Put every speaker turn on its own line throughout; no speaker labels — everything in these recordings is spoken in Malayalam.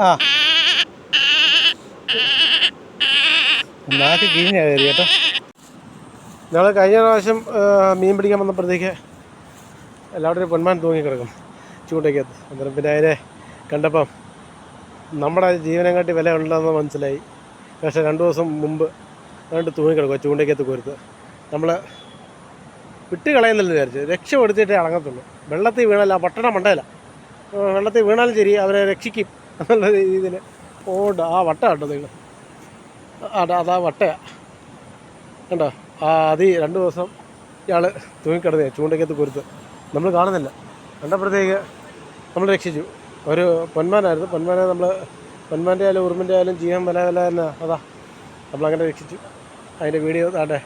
ആ. നാക്ക് കിഴിഞ്ഞ കയറി കേട്ടോ. ഞങ്ങൾ കഴിഞ്ഞ പ്രാവശ്യം മീൻ പിടിക്കാൻ വന്നപ്പോഴത്തേക്ക് എല്ലാവരുടെയും പൊന്മാൻ തൂങ്ങിക്കിടക്കും ചൂണ്ടയ്ക്കകത്ത്. അന്നേരം പിന്നെ അതിനെ കണ്ടപ്പം നമ്മുടെ ജീവനെക്കാട്ടി വില ഉണ്ടെന്ന് മനസ്സിലായി. പക്ഷെ രണ്ട് ദിവസം മുമ്പ് അതുകൊണ്ട് തൂങ്ങിക്കിടക്കുക ചൂണ്ടയ്ക്കകത്ത് കോരുത്ത്. നമ്മൾ വിട്ട് കളയുന്നില്ല വിചാരിച്ച്. രക്ഷപ്പെടുത്തിയിട്ടേ അടങ്ങത്തുള്ളൂ. വെള്ളത്തിൽ വീണല്ല പട്ടണം മണ്ടയില്ല. വെള്ളത്തിൽ വീണാലും ശരി അവരെ രക്ഷിക്കും. എന്നുള്ള രീതിയിൽ ഓട് ആ വട്ട കേട്ടോ നിങ്ങൾ അതാ അതാ വട്ടയാ. കണ്ടോ? ആ അതി രണ്ട് ദിവസം ഇയാൾ തൂങ്ങിക്കിടന്നേ ചൂണ്ടയ്ക്കകത്ത് കുരുത്ത്. നമ്മൾ കാണുന്നില്ല. കണ്ടപ്പോഴത്തേക്ക് നമ്മൾ രക്ഷിച്ചു. ഒരു പൊന്മാനായിരുന്നു. പൊന്മാനെ നമ്മൾ പൊന്മാന്റെ ആയാലും ഉറുമ്പിന്റെ ആയാലും ജീവൻ വില വില അതാ നമ്മളങ്ങനെ രക്ഷിച്ചു. അതിന്റെ വീഡിയോ താണ്ടെ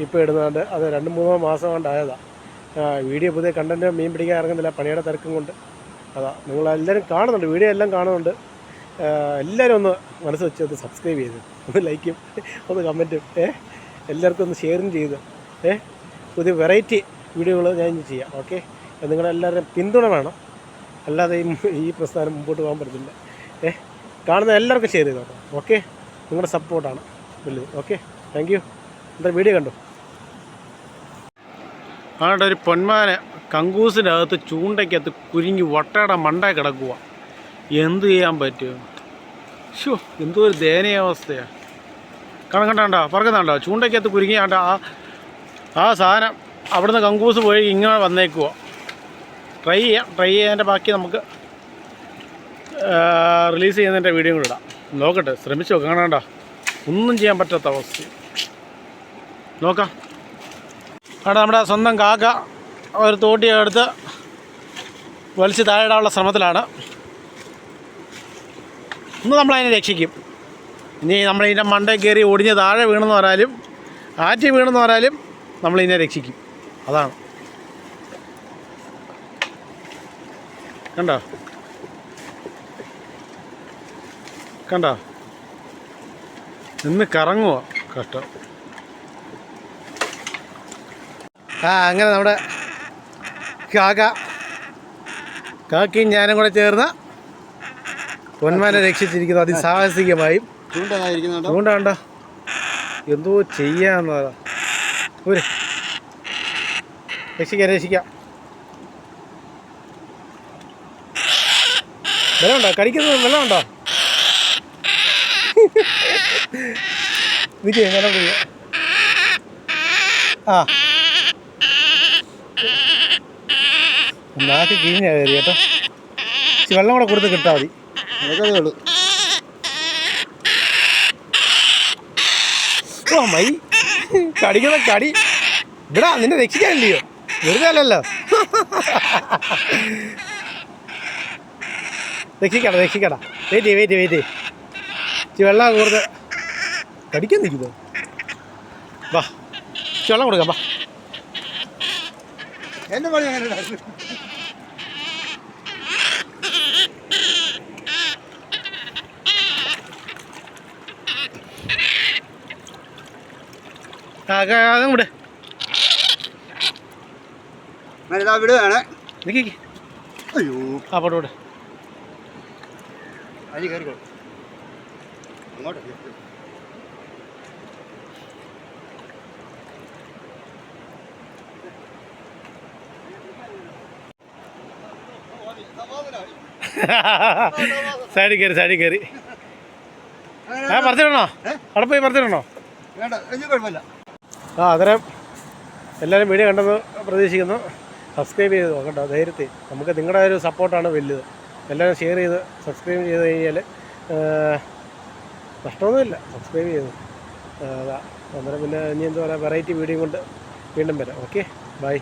ഇപ്പോൾ ഇടുന്നതാണ്ട് അത് രണ്ട് മൂന്നോ മാസം കൊണ്ടായതാണ് വീഡിയോ പുതിയ കണ്ടന്റ് മീൻ പിടിക്കാൻ ഇറങ്ങുന്നില്ല. പണിയുടെ തിരക്കും കൊണ്ട്. അതാ നിങ്ങളെല്ലാവരും കാണുന്നുണ്ട് വീഡിയോ എല്ലാം കാണുന്നുണ്ട്. എല്ലാവരും ഒന്ന് മനസ്സ് വെച്ച് ഒന്ന് സബ്സ്ക്രൈബ് ചെയ്ത് ഒന്ന് ലൈക്കും ഒന്ന് കമന്റും ഏ? എല്ലാവർക്കും ഒന്ന് ഷെയറും ചെയ്ത് ഏ? പുതിയ വെറൈറ്റി വീഡിയോകൾ ഞാൻ ഇനി ചെയ്യാം ഓക്കെ നിങ്ങളെല്ലാവരും പിന്തുണ വേണം. അല്ലാതെ ഈ പ്രസ്ഥാനം മുമ്പോട്ട് പോകാൻ പറ്റില്ല ഏ? കാണുന്ന എല്ലാവർക്കും ഷെയർ ചെയ്തോട്ടോ ഓക്കെ നിങ്ങളുടെ സപ്പോർട്ടാണ് വലുത് ഓക്കെ താങ്ക് യു എന്താ വീഡിയോ കണ്ടു? ആടെ ഒരു പൊന്മാനെ കങ്കൂസിന്റെ അകത്ത് ചൂണ്ടയ്ക്കകത്ത് കുരുങ്ങി വട്ടയുടെ മണ്ട കിടക്കുക എന്ത് ചെയ്യാൻ പറ്റും? ഷോ എന്തോ ഒരു ദയനീയാവസ്ഥയാണ് കാരണം കണ്ടാണ്ടോ പറക്കുന്നുണ്ടോ ചൂണ്ടയ്ക്കകത്ത് കുരുങ്ങി കണ്ട ആ ആ സാധനം അവിടുന്ന് കങ്കൂസ് പോയി ഇങ്ങനെ വന്നേക്കുക ട്രൈ ചെയ്യാം ട്രൈ ചെയ്യാന്റെ ബാക്കി നമുക്ക് റിലീസ് ചെയ്യുന്നതിന്റെ വീഡിയോ കൂടെ ഇടാം. നോക്കട്ടെ ശ്രമിച്ചു നോക്കാം കാണാണ്ട ഒന്നും ചെയ്യാൻ പറ്റാത്ത അവസ്ഥ. നോക്കാം. അവിടെ നമ്മുടെ സ്വന്തം കാക്ക ഒരു തോട്ടിയെടുത്ത് വലിച്ച് താഴെ ഇടാനുള്ള ശ്രമത്തിലാണ്. ഇന്ന് നമ്മളതിനെ രക്ഷിക്കും. ഇനി നമ്മളിതിന്റെ മണ്ടയിൽ കയറി ഒടിഞ്ഞ് താഴെ വീണെന്ന് പറഞ്ഞാലും ആറ്റി വീണെന്ന് പറഞ്ഞാലും നമ്മളിതിനെ രക്ഷിക്കും. അതാണ്. കണ്ടോ? കണ്ടോ? ഇന്ന് കറങ്ങുവോ? കഷ്ടം. ആ അങ്ങനെ നമ്മുടെ കാക്ക. കാക്കയും ഞാനും കൂടെ ചേർന്ന് പൊന്മാനെ രക്ഷിച്ചിരിക്കുന്നു അതിസാഹസികമായി. അതുകൊണ്ടാണ്ട എന്തോ ചെയ്യാന്ന് പറ. ഒരു രക്ഷിക്കാം രക്ഷിക്കാം. വെള്ളമുണ്ടോ? കടിക്കുന്നത് വെള്ളമുണ്ടോ? നിൽക്കേ വെള്ളം ആ. നാക്ക് കീഞ്ഞാ കയറി കേട്ടോ. വെള്ളം കൂടെ കൊടുത്ത് കിട്ടാൽ മതി.
അതൊക്കെ ഉള്ളൂ
മൈ. കടിക്കുന്ന കടി. ഇവിടാ നിന്നെ രക്ഷിക്കാനില്ലയോ? വെറുതെ അല്ലല്ലോ. രക്ഷിക്കട രക്ഷിക്കട. വെയിറ്റ് വെയിറ്റ് വെയിറ്റ് ഇച്ചിരി വെള്ളം കൂടുതൽ കടിക്കാൻ നിൽക്കുന്നു വാ വെള്ളം കൊടുക്കാം വാ.
എന്റെ പണി അങ്ങനെ വിടുകയാണ് അയ്യോ.
ആ പോട്ടെ പോട്ടെ.
അരി കയറിക്കോ. അങ്ങോട്ട്
സൈഡിൽ കയറി സൈഡിൽ കയറി. ആ പറഞ്ഞിടണോ അവിടെ പോയി
കുഴപ്പമില്ല.
ആ അന്നേരം എല്ലാവരും വീഡിയോ കണ്ടെന്ന് പ്രതീക്ഷിക്കുന്നു. സബ്സ്ക്രൈബ് ചെയ്ത് നോക്കട്ടോ ധൈര്യത്തിൽ. നമുക്ക് നിങ്ങളുടെ ഒരു സപ്പോർട്ടാണ് വലുത്. എല്ലാവരും ഷെയർ ചെയ്ത് സബ്സ്ക്രൈബ് ചെയ്ത് കഴിഞ്ഞാൽ നഷ്ടമൊന്നുമില്ല. സബ്സ്ക്രൈബ് ചെയ്തു. അതാ. അന്നേരം പിന്നെ ഇനി എന്താ പറയുക വെറൈറ്റി വീഡിയോ കൊണ്ട് വീണ്ടും വരാം. Okay bye